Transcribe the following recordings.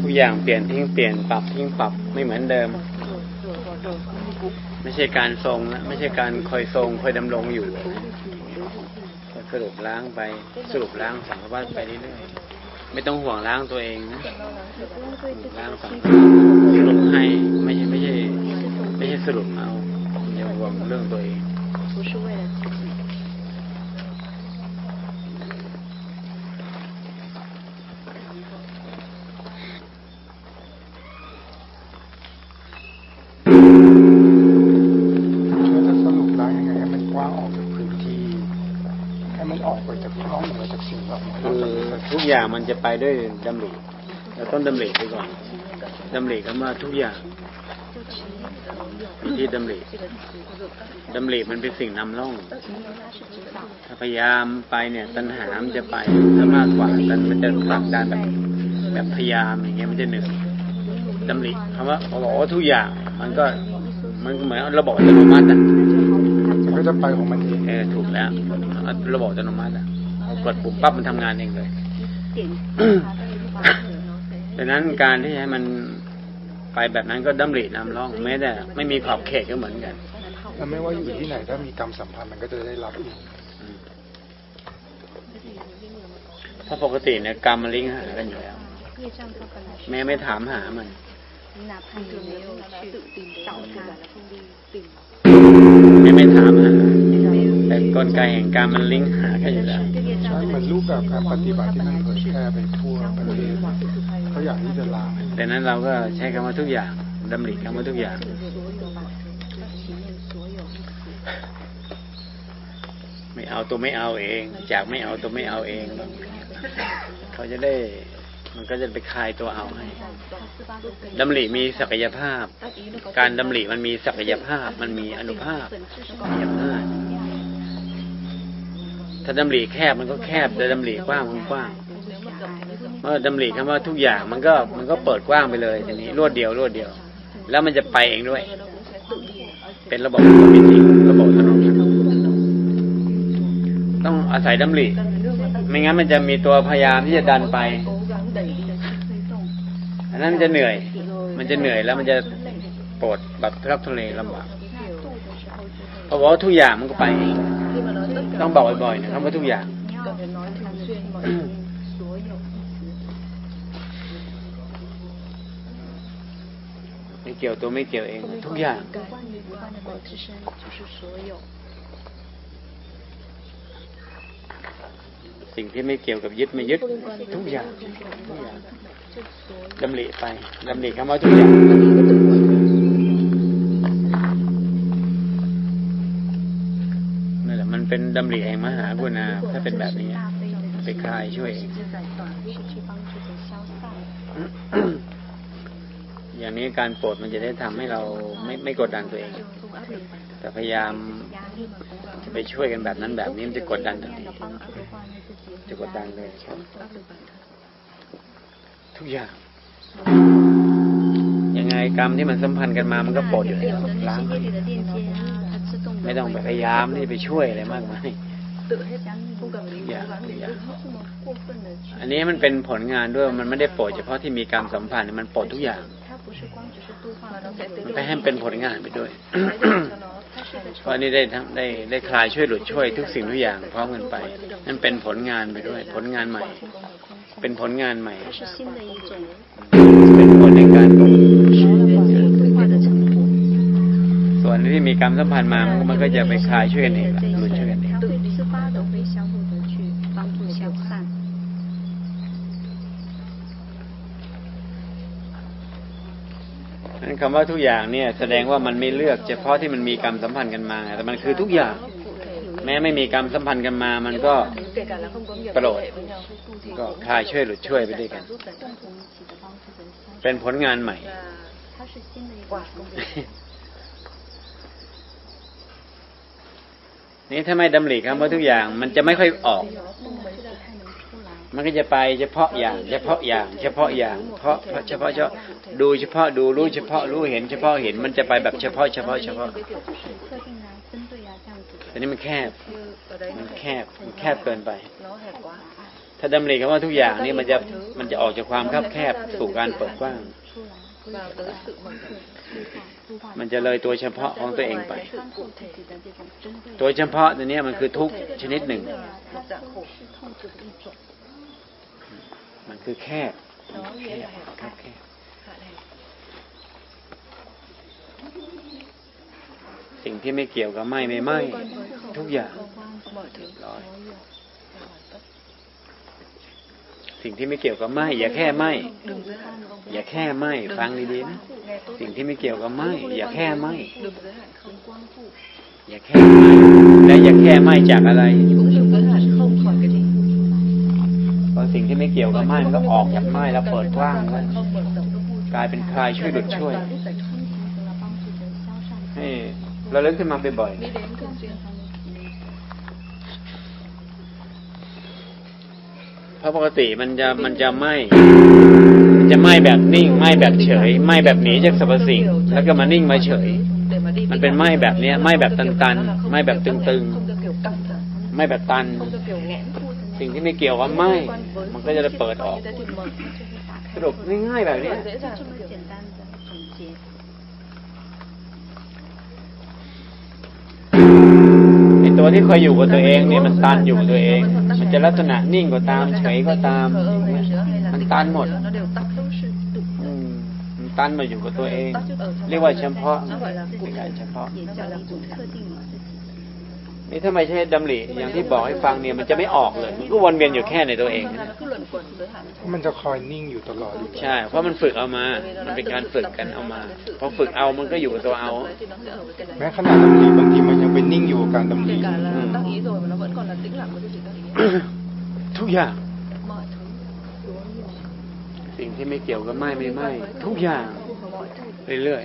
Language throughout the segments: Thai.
ทุกอย่างเปลี่ยนทิ้งเปลี่ยนปรับทิ้งปรับไม่เหมือนเดิม ไม่ใช่การทรงนะไม่ใช่การคอยทรงคอยดำรงอยู่สรุปล้างไปสรุปล้างสังขวัตไปเรื่อยๆไม่ต้องห่วงล้างตัวเองนะล้างสังขวัตสรุปให้ไม่ใช่ไม่ใช่ไม่ใช่สรุปเอาอย่าห่วงเรื่องตัวเอง ออกไปจากห้องหรือจากสิ่งเหล่านี้คือทุกอย่างมันจะไปด้วยดำริเราต้องดำริไปก่อนดำริคำว่าทุกอย่างมีที่ดำริดำริมันเป็นสิ่งนำร่อง ถ้าพยายามไปเนี่ย ตัณหามันจะไปถ้ามากกว่าตันมันจะผลักดันแบบแบบพยายามอย่างเงี้ยมันจะเหนื่อยดำริคำว่าเขาบอกว่าทุกอย่าง มันก็มันเหมือนระบบอัตโนมัติอะมันก็จะไปของมันเอง เออถูกแล้วระบบอัตโนมัติอะกดปุ่มปั๊บมันทำงานเองเลยดังนั้นการที่ให้มันไปแบบนั้นก็ดำริน้ำร่องแม้แต่ไม่มีขอบเขตก็เหมือนกันแล้วไม่ว่าอยู่ที่ไหนถ้ามีกรรมสัมพันธ์มันก็จะได้รับอีกถ้าปกติเนี่ยกรรมมันลิงก์หากันอยู่แล้วแม่ไม่ถามหามัน แต่กลไกแห่งการมันลิงก์หากันอยู่แล้วใช่เหมือนรูปแบบการปฏิบัติที่มันเผยแพร่ไปทั่วประเทศเขาอยากที่จะล้างดังนั้นเราก็ใช้คำว่าทุกอย่างดำริคำว่าทุกอย่างไม่เอาตัวไม่เอาเอง จากไม่เอาตัวไม่เอาเอง เขาจะได้มันก็จะไปคลายตัวเอาให้ดำริมีศักยภาพ การดำริมันมีศักยภาพ มันมีอนุภาพมีอำนาจ ถ้าดำริแคบมันก็แคบแต่ดำริกว้างมันกว้างเมื่อดำริคำว่าทุกอย่างมันก็มันก็เปิดกว้างไปเลยทีนี้รวดเดียวรวดเดียว แล้วมันจะไปเองด้วย เป็นระบบอัตโนมัติระบบอัตโนมัติต้องอาศัยดำริไม่งั้นมันจะมีตัวพยายามที่จะดันไปอันนั้นมันจะเหนื่อย มันจะเหนื่อยแล้วมันจะปวดแบบทุรักทุเลลำบาก เขาบอกว่าทุกอย่างมันก็ไปเองต้องบอกบ่อยๆนะคำว่าทุกอย่างไม่เกี่ยวตัวไม่เกี่ยวเองทุกอย่างสิ่งที่ไม่เกี่ยวกับยึดไม่ยึดทุกอย่างทุกอย่างดำริไปดำริคำว่าทุกอย่าง ดำริแห่งมหาบุณาถ้าเป็นแบบนี้ ไปคลายช่วย อย่างนี้การโปรดมันจะได้ทำให้เราไม่ไม่กดดันตัวเอง แต่พยายามจะไปช่วยกันแบบนั้นแบบนี้มันจะกดดันทันทีจะกดดันเลยทุกอย่าง ยังไงกรรมที่มันสัมพันธ์กันมามันก็โปรดอยู่แล้วล้าง ไม่ต้องไปพยายามที่ไปช่วยอะไรมากมายอันนี้มันเป็นผลงานด้วยมันไม่ได้โปรดเฉพาะที่มีการสัมผัสมันปลดทุกอย่างไปให้เป็นผลงานไปด้วยเพราะนี้ได้ได้ได้คลายช่วยหลุดช่วยทุกสิ่งทุกอย่างพร้อมกันไป นั่นเป็นผลงานไปด้วย ผลงานใหม่ เป็นผลงานใหม่ เป็นผลในการ กรรมสัมพันธ์มามันก็จะไปคลายช่วยกันเองหลุดช่วยกันเองนั่นคำว่าทุกอย่างเนี่ย แสดงว่ามันไม่เลือกเฉพาะที่มันมีกรรมสัมพันธ์กันมา แต่มันคือทุกอย่าง แม้ไม่มีกรรมสัมพันธ์กันมา มันก็ปรดก็คลายช่วยหลุดช่วยไปด้วยกัน เป็นผลงานใหม่ นี่ถ้าไม่ดำริครับว่าทุกอย่าง มันจะไม่ค่อยออก มันก็จะไปเฉพาะอย่าง เฉพาะอย่าง เฉพาะอย่าง เพราะเฉพาะเฉพาะดูเฉพาะดูรู้เฉพาะรู้เห็น เฉพาะเห็นมันจะไปแบบเฉพาะเฉพาะเฉพาะอันนี้มันแคบ มันแคบมันแคบเกินไป ถ้าดำริครับว่าทุกอย่างนี่มันจะมันจะออกจากความคับแคบสู่การเปิดกว้างมันจะเลยตัวเฉพาะของตัวเองไป โดยเฉพาะในนี้มันคือทุกชนิดหนึ่ง มันคือแค่แคบสิ่งที่ไม่เกี่ยวกับไหมไม่ไหมทุกอย่างสิ่งที่ไม่เกี่ยวกับไหมอย่าแค่ไหมอย่าแค่ไหมฟังดีๆนะสิ่งที่ไม่เกี่ยวกับไหมอย่าแค่ไหม อย่าแค่ไม่และอย่าแค่ไม่จากอะไรเพราสิ่งที่ไม่เกี่ยวกับไม่มันก็ออกจากไม่แล้วเปิดกว้างกลายเป็นใครช่วยหลุดช่วย ให้เราเลิกขึ้นมาบ่อยๆเพราะปกติมันจะมันจะไหม้จะไหม้แบบนิ่งไหม้แบบเฉยไหม้แบบหนีจากสรรพสิ่ง แล้วก็มานิ่งมาเฉย มันเป็นไหมแบบเนี้ยไหมแบบตันๆไหมแบบตึงๆไหมแบบตัน สิ่งที่ไม่เกี่ยวกับไหมมันก็จะเปิดออกสรุปง่ายๆแบบนี้ไอตัวที่คอยอยู่กับตัวเองเนี่ยมันตันอยู่กับตัวเอง มันจะลักษณะนิ่งก็ตามเฉยก็ตาม มันตันหมด ตันมาอยู่กับตัวเอง เรียกว่าเฉพาะเป็นการเฉพาะนี่ถ้าไม่ใช่ดำริอย่างที่บอกให้ฟังเนี่ยมันจะไม่ออกเลยมันก็วนเวียนอยู่แค่ในตัวเอง มันจะคอยนิ่งอยู่ตลอดใช่ เพราะมันฝึกเอามา มันเป็นการฝึกกันเอามาพอฝึกเอามันก็อยู่กับตัวเอา แม้ขนาดดำริบางทีมันยังเป็นนิ่งอยู่กับการดำริทุกอย่าง สิ่งที่ไม่เกี่ยวกับไม่ไม่ไม่ทุกอย่างเรื่อย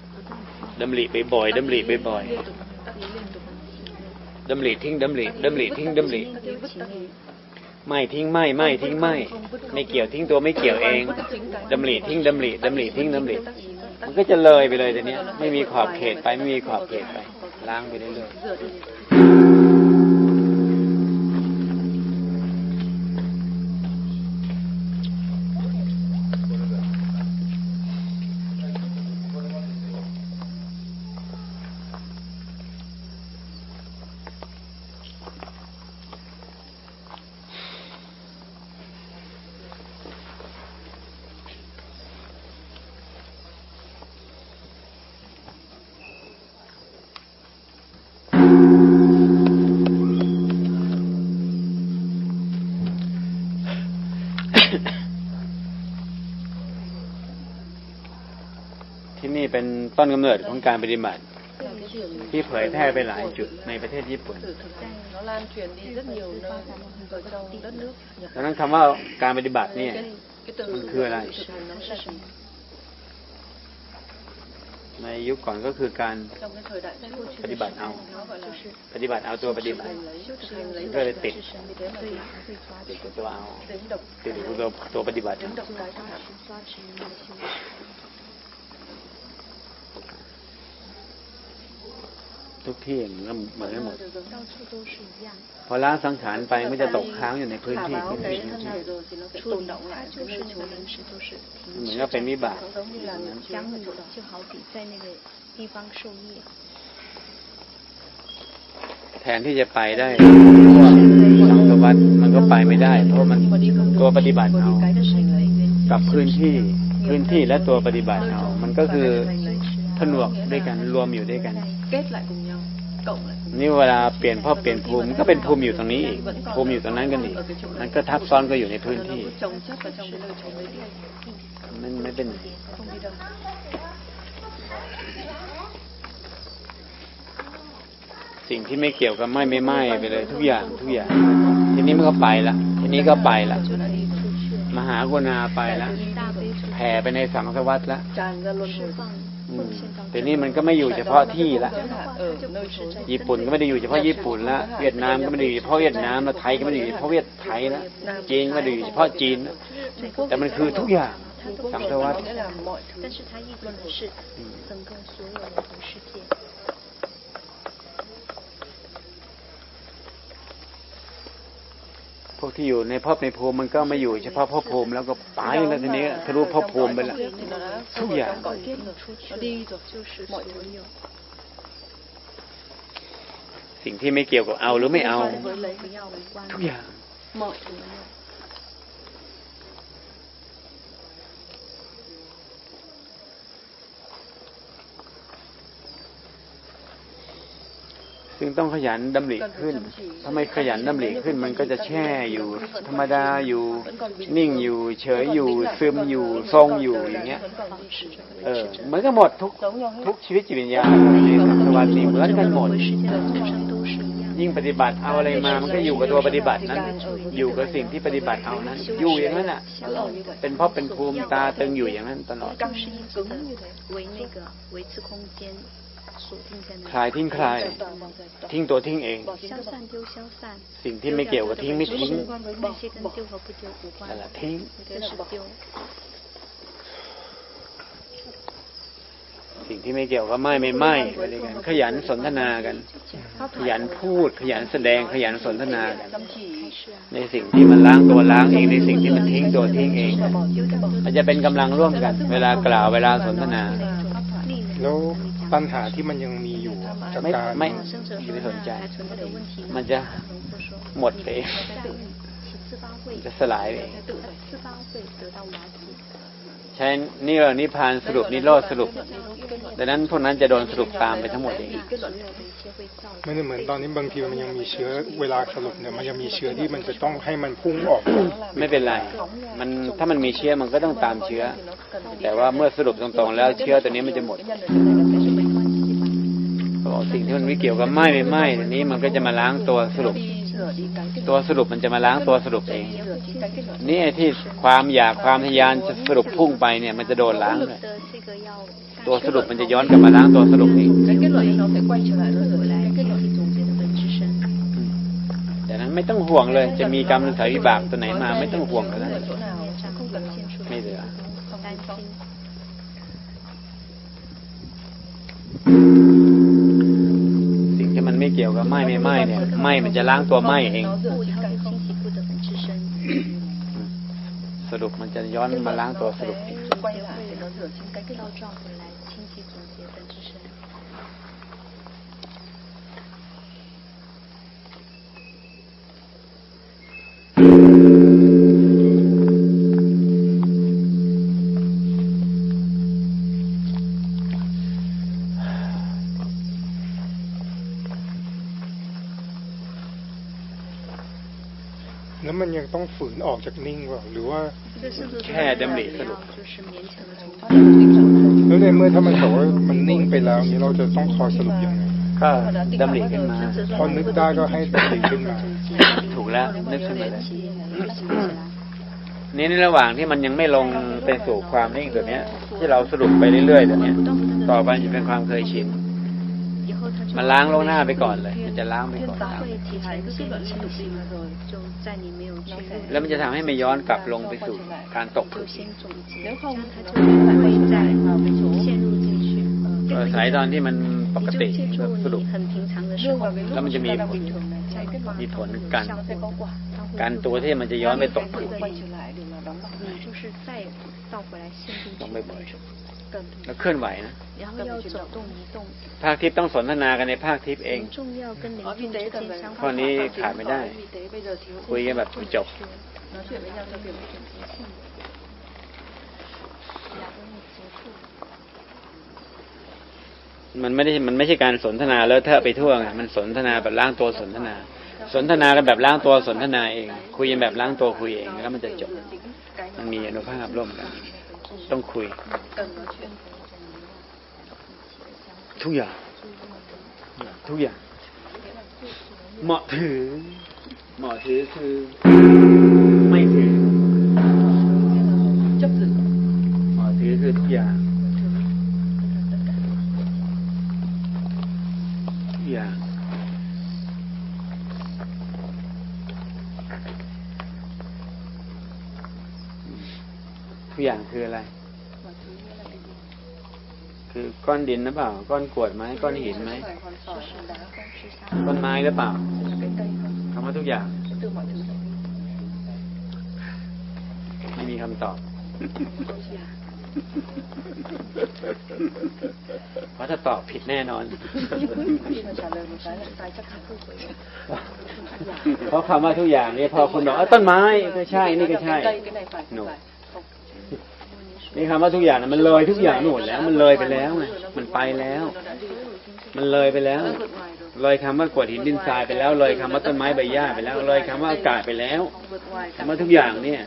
ๆดำริไปบ่อยๆดำริไปบ่อย liên tục tác ý liên tục ดำริทิ้งดำริดำริทิ้งดำริไม่ทิ้งไม่ไม่ทิ้งไม่ไม่เกี่ยวทิ้งตัวไม่เกี่ยวเองดำริทิ้งดำริดำริทิ้งดำริมันก็จะเลยไปเลยแต่เนี้ยไม่มีขอบเขตไปไม่มีขอบเขตไปล้างไปเรื่อยๆ ที่นี่เป็นต้นกำเนิดของการปฏิบัติ ที่เผยแพร่ไปหลายจุดในประเทศญี่ปุ่นดังนั้นคำว่าการปฏิบัติเนี่ยมันคืออะไร ในยุคก่อนก็คือการปฏิบัติเอา ปฏิบัติเอาตัวปฏิบัติก็เลยติดติดตัวเอาติดตัวตัวปฏิบัติ ทุกที่เหมือนกันหมดพอล้ะสังขารไปไม่จะตกค้างอยู่ในพื้นที่ที่มีเหมือนก็เป็นวิบากแทนที่จะไปได้ทั่วสังสวัตมันก็ไปไม่ได้ เพราะมันตัวปฏิบัติเอากับพื้นที่พื้นที่และตัวปฏิบัติเอา มันก็คือผนวกด้วยกันรวมอยู่ด้วยกัน นี่เวลาเปลี่ยนพ่อเปลี่ยนภูมิก็เป็นภูมิอยู่ตรงนี้อีกภูมิอยู่ตรงนั้นกันอีกมันก็ทับซ้อนก็อยู่ในพื้นที่มันไม่เป็นสิ่งที่ไม่เกี่ยวกับไม่ไม่ไม่ไปเลย ทุกอย่างทุกอย่าง ทีนี้มันก็ไปละทีนี้ก็ไปละมหากนาไปละแผ่ไปในสังสวัตละ แต่นี่มันก็ไม่อยู่เฉพาะที่ละญี่ปุ่นก็ไม่ได้อยู่เฉพาะญี่ปุ่นละเวียดนามก็ไม่ได้อยู่เฉพาะเวียดนามละไทยก็ไม่ได้อยู่เฉพาะเวียดไทยละจีนก็ไม่ได้อยู่เฉพาะจีนแต่มันคือทุกอย่างสังสวัสดิ์ พวกที่อยู่ในภพในภูมิมันก็ไม่อยู่เฉพาะภพภูมิแล้วก็ตายแล้วทีนี้ทะลุภพภูมิไปแล้วทุกอย่างสิ่งที่ไม่เกี่ยวกับเอาหรือไม่เอา ทุกอย่าง จึงต้องขยันดำริขึ้น ทำไมขยันดำริขึ้น มันก็จะแช่อยู่ ธรรมดาอยู่ นิ่งอยู่ เฉยอยู่ ซึมอยู่ ทรงอยู่อย่างเงี้ย เออเหมือนกันหมดทุกทุกชีวิตจิตวิญญาณในสวัสดีเหมือนกันหมดยิ่งปฏิบัติเอาอะไรมามันก็อยู่กับตัวปฏิบัตินั้น อยู่กับสิ่งที่ปฏิบัติเอานั้น อยู่อย่างนั้นอะ เป็นเพราะเป็นภูมิตาตึงอยู่อย่างนั้นตลอด คลายทิ้งคลาย ทิ้งตัวทิ้งเอง สิ่งที่ไม่เกี่ยวกับทิ้งไม่ทิ้งนั่นแหละทิ้งสิ่งที่ไม่เกี่ยวก็ไม่ไม่ไม่กันขยันสนทนากัน ขยันพูด ขยันแสดงขยันสนทนากันในสิ่งที่มันล้างตัวล้างเองในสิ่งที่มันทิ้งตัวทิ้งเองมันจะเป็นกำลังร่วมกัน เวลากล่าวเวลาสนทนาแล้ว ตัณหาที่มันยังมีอยู่จะกการไม่ไม่สนใจ มันจะหมดไปจะสลายเอใช่นี่เรานิพานสรุปนิโรธสรุปดังนั้นพวกนั้นจะโดนสรุปตามไปทั้งหมดเองไม่ได้เหมือนตอนนี้บางทีมันยังมีเชื้อเวลาสรุปเนี่ยมันยังมีเชื้อที่มันจะต้องให้มันพุ่งออก ไม่เป็นไร มันถ้ามันมีเชื้อมันก็ต้องตามเชื้อ แต่ว่าเมื่อสรุปตรงๆ แล้วเชื้อตัวนี้มันจะหมด สิ่งที่มันไม่เกี่ยวกับไหม้ไม่ไหม้อันนี้มันก็จะมาล้างตัวสรุป ตัวสรุปมันจะมาล้างตัวสรุปเอง นี่ที่ความอยากความทยานจะสรุปพุ่งไปเนี่ย มันจะโดนล้างเลยตัวสรุปมันจะย้อนกลับมาล้างตัวสรุปเองดังนั้นไม่ต้องห่วงเลย จะมีกรรมสายวิบากตัวไหนมา ไม่ต้องห่วงเลยไม่เหลือ嗯。 ไม่เกี่ยวกับไหม้ไม่ไหม้เนี่ยไหม้มันจะล้างตัวไหม้เอง สรุปมันจะย้อนมาล้างตัวสรุป ต้องฝืนออกจากนิ่งว่าหรือว่าแค่ดำริสรุปแล้วในเมื่อถ้ามันบอกว่ามันนิ่งไปแล้วนี้เราจะต้องคอยสรุปยังไงก็ดำริขึ้นมาพอนึกได้ก็ให้ดำริขึ้นมา ถูกแล้วนึกขึ้นมาแล้วนี่ในระหว่างที่มันยังไม่ลงเป็นสู่ความนิ่งแบบนี้ที่เราสรุปไปเรื่อยๆแบบนี้ต่อไปจะเป็นความเคยชิน มันล้างล่งหน้าไปก่อนเลยมันจะล้างไปก่อนล้างแล้วมันจะทำให้ไม่ย้อนกลับลงไปสู่การตกผึ่งสายตอนที่มันปกติสรุปแล้วมันจะมีผลมีผลกันการตัวที่มันจะย้อนไปตกผึ่งต้องไปบ่อยแล้วเคลื่อนไหวนะ 然后要走动移动， ภาคทิพย์ต้องสนทนากันในภาคทิพย์เอง 重要跟灵 ở 动 vi 之 tế 间 cần phải 相 ข้อ 互 นี้ phải ขาดไม่ได้ vi tế bây giờ thiếu คุยกันแบบจบ nói chuyện với nhau theo kiểu มันไม่ได้มันไม่ใช่การสนทนาแล้วเธอะไปทั่วไงมันสนทนาแบบล้างตัวสนทนา สนทนากันแบบล้างตัวสนทนาเอง คุยกันแบบล้างตัวคุยเองแล้วมันจะจบ มันมีอนุภาพร่วมกัน ต้องคุย cần nói chuyện ทุกอย่าง ทุกอย่าง เหมาะถือ เหมาะถือคือ ไม่ถือ chấp giữ เหมาะถือคือทุกอย่าง ทุกอย่าง ทุกอย่างคืออะไร คือก้อนดินหรือเปล่า ก้อนกรวดไหมก้อนหินไหม phải hoàn toàn đá không ต้นไม้หรือเปล่า cái cây không คำว่าทุกอย่าง từ mọi thứ คำตอบ เพราะถ้าตอบผิดแน่นอน khi mà trả lời một cái lại sai chắc chắn không phải เพราะคำว่าทุกอย่างเนี่ยพอคุณบอกเอ้าต้นไม้ก็ใช่ นี่ก็ใช่ cây cái นี่คำว่าทุกอย่างมันเลยทุกอย่างหมดแล้ว มันเลยไปแล้วไงมันไปแล้ว มันเลยไปแล้ว เลยคำว่ากวดหินดินทรายไปแล้ว เลยคำว่าต้นไม้ใบหญ้าไปแล้ว เลยคำว่าอากาศไปแล้วคำว่าทุกอย่างเนี่ย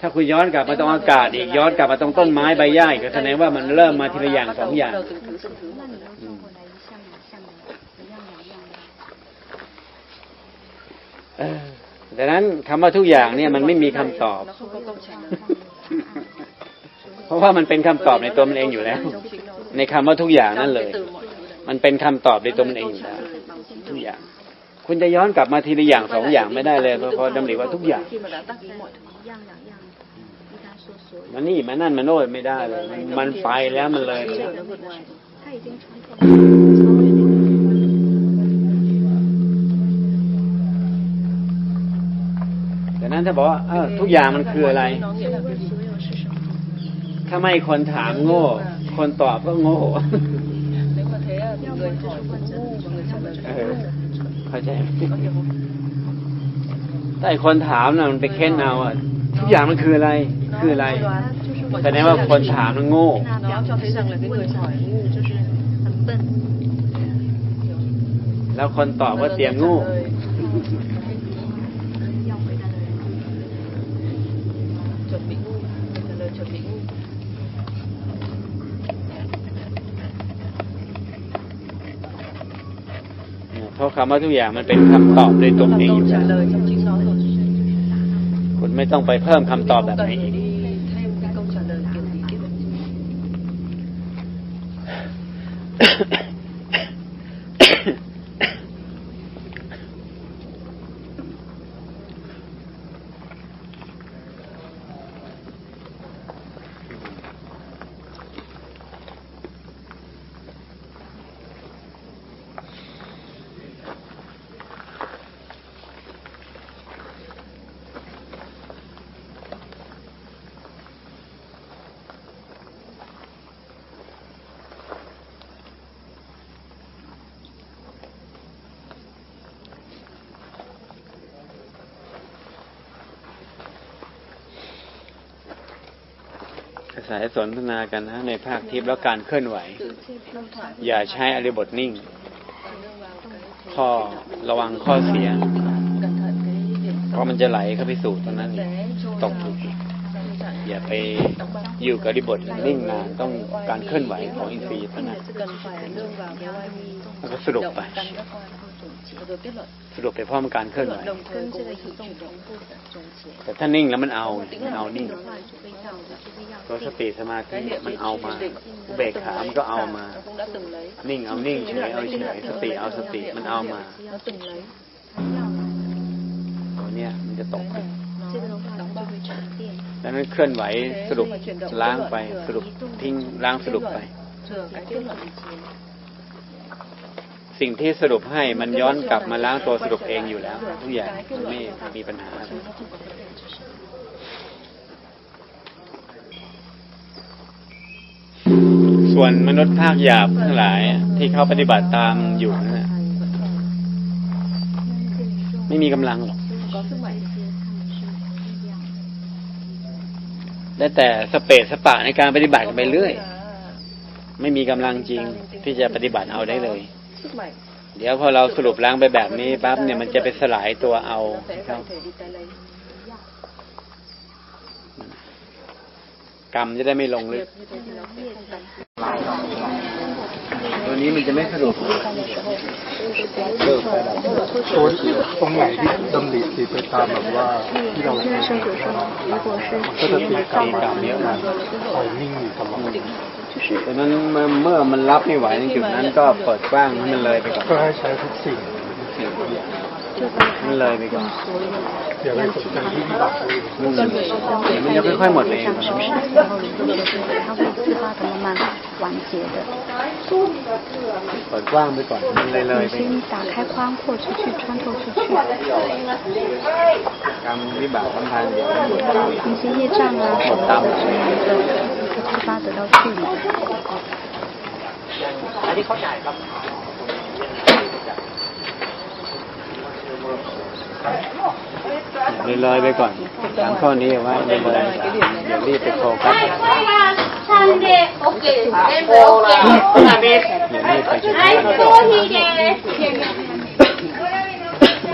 ถ้าคุณย้อนกลับมาตรงอากาศอีกย้อนกลับมาตรงต้นไม้ใบหญ้าก็กแสดงว่ามันเริ่มมาทีละอย่างสองอย่างเออ ดังนั้นคำว่าทุกอย่างเนี่ยมันไม่มีคำตอบ เพราะว่ามันเป็นคำตอบในตัวมันเองอยู่แล้ว ในคำว่าทุกอย่างนั่นเลย มันเป็นคำตอบในตัวมันเองอยู่แล้วทุกอย่าง คุณจะย้อนกลับมาทีละอย่างสองอย่างไม่ได้เลยเพราะดำริว่าทุกอย่างมันนี่มันนั่นมันโน้ตไม่ได้เลย มันไปแล้วมันเลยั้นถ้าบอกว่าทุกอย่างมันคืออะไร ถ้าไม่คนถามโง่ คนตอบก็โง่เข้าใจแต่คนถามน่ะมันไปเค้นเอาอะทุกอย่างมันคืออะไร คืออะไรแสดงว่าคนถามมันโง่แล้วคนตอบว่าเตียงโง่ เพราะคำว่าทุกอย่างมันเป็นคำตอบโดยตัวมันเองอ câu ยู่แล้ trả ว lời trong chính nó rồi คุณไม่ต้องไปเพิ่มคำตอบ không แบบ cần ไหน phải อีก อาศัยสนทนากันนะในภาคทิพย์แล้วการเคลื่อนไหว อย่าใช้อริบทนิ่ง ข้อระวังข้อเสีย เพราะมันจะไหลเข้าไปสู่ตรงนั้นตกถูกอย่าไปอยู่กับอริบทนิ่งนานต้องการเคลื่อนไหวของอินทรีย์เท่านั้นแล้วก็สรุปไป สรุปไปพร้อมการเคลื่อนไหวแต่ถ้านิ่งแล้วมันเอามันเอานิ่งตัวสติสมาธิมันเอามาเบกขามก็เอามา นิ่งเอานิ่งเฉยเอาเฉยสติเอาสติมันเอามาตัวเนี้ยมันจะตกดังนั้นเคลื่อนไหวสรุปล้างไปสรุปทิ้งล้างสรุปไป สิ่งที่สรุปให้มันย้อนกลับมาล้างตัวสรุปเองอยู่แล้วทุกอย่างมันไม่มีปัญหา ส่วนมนุษย์ภาคหยาบทั้งหลาย ที่เขาปฏิบัติตามอยู่นั่ะไม่มีกำลังหรอกได้แต่สเปซสปะในการปฏิบัติกันไปเรื่อย ไม่มีกำลังจริงที่จะปฏิบัติเอาได้เลย เดี๋ยวพอเราสรุปล้างไปแบบนี้ปั๊บเนี่ยมันจะไปสลายตัวเอาครับกรรมจะได้ไม่ลงลึกตัวนี้มันจะไม่สรุปตัวตรงไหนที่ดำริตีไปตามแบบว่าที่เราก็จะตีกรรมเยอะมากคอยนิ่งอยู่ตลอด ฉะนั้นเมื่อมันรับไม่ไหวในจุดนั้นก็เปิดกว้างให้มันเลยไปก่อนก็ให้ใช้ทุกสิ่งมันเลยไปก่อนอย่ไปสนใจที่วิบัติมันจะค่อยๆหมดเองเปิดกว้างไปก่อนมันเลยเลยไปกรรมวิบากสัมพันธ์เดี๋ยวหมดตามหมดต 啊什么的，什么的，会自发得到处理。 เลยเลยไปก่อนสามข้อนี้ว่าเลยเลยอย่ารีบไปโฟกัสอย่ารีบไปคิด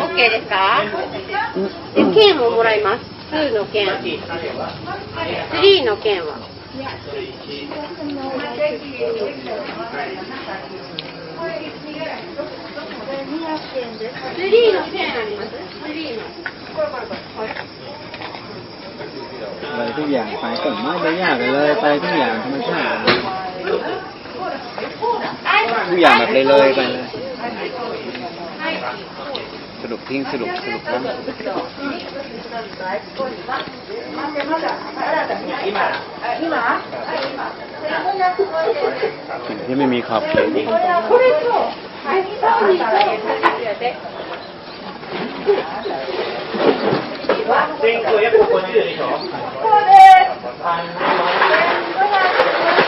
OK ですかで、券をもらいます。2の券。3の券は。 3の券あります ?3 の。 ไปทุกอย่างไปก่อนไม่ไม่ยากเลยไปทุกอย่างธรรมชาติทุกอย่างแบบเลยเลยไปเลย สรุปทิ้งสรุปสรุปนะสิ่งที่ไม่มีขอบเขต全国約50でしょ。そうです。